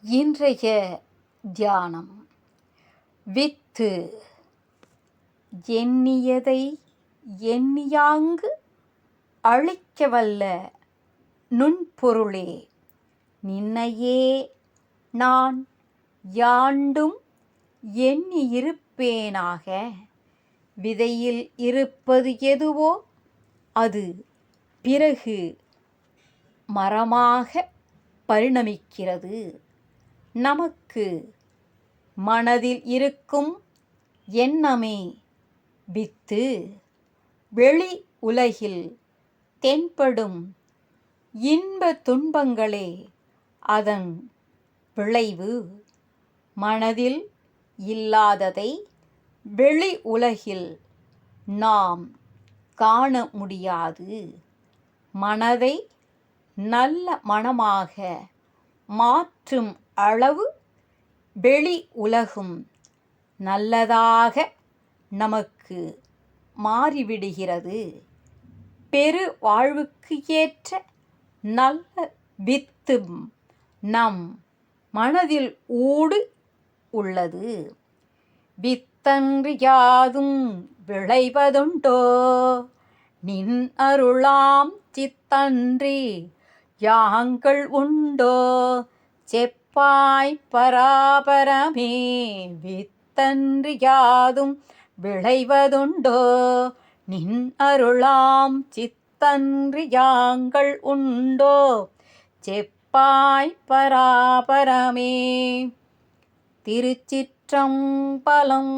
இன்றைய தியானம். வித்து எண்ணியதை எண்ணியாங்கு அழிக்கவல்ல நுண்பொருளே நின்னையே நான் யாண்டும் எண்ணியிருப்பேனாக. விதையில் இருப்பது எதுவோ அது பிறகு மரமாக பரிணமிக்கிறது. நமக்கு மனதில் இருக்கும் எண்ணமே வித்து வெளி உலகில் தென்படும் இன்ப துன்பங்களே அதன் விளைவு. மனதில் இல்லாததை வெளி உலகில் நாம் காண முடியாது. மனதை நல்ல மனமாக மாற்றும் அளவு வெளி உலகும் நல்லதாக நமக்கு மாறிவிடுகிறது. பெரு வாழ்வுக்கு ஏற்ற நல்ல வித்தும் நம் மனதில் ஊடு உள்ளது. வித்தன்று யாதும் விளைவதுண்டோ? நின் அருளாம் சித்தன்றி யாங்கள் உண்டோ? செப்பாய் பராபரமே வித்தன்று யாதும் விளைவதுண்டோ? நின் அருளாம் சித்தன்று யாங்கள் உண்டோ? செப்பாய் பராபரமே திருச்சிற்றம்பலம்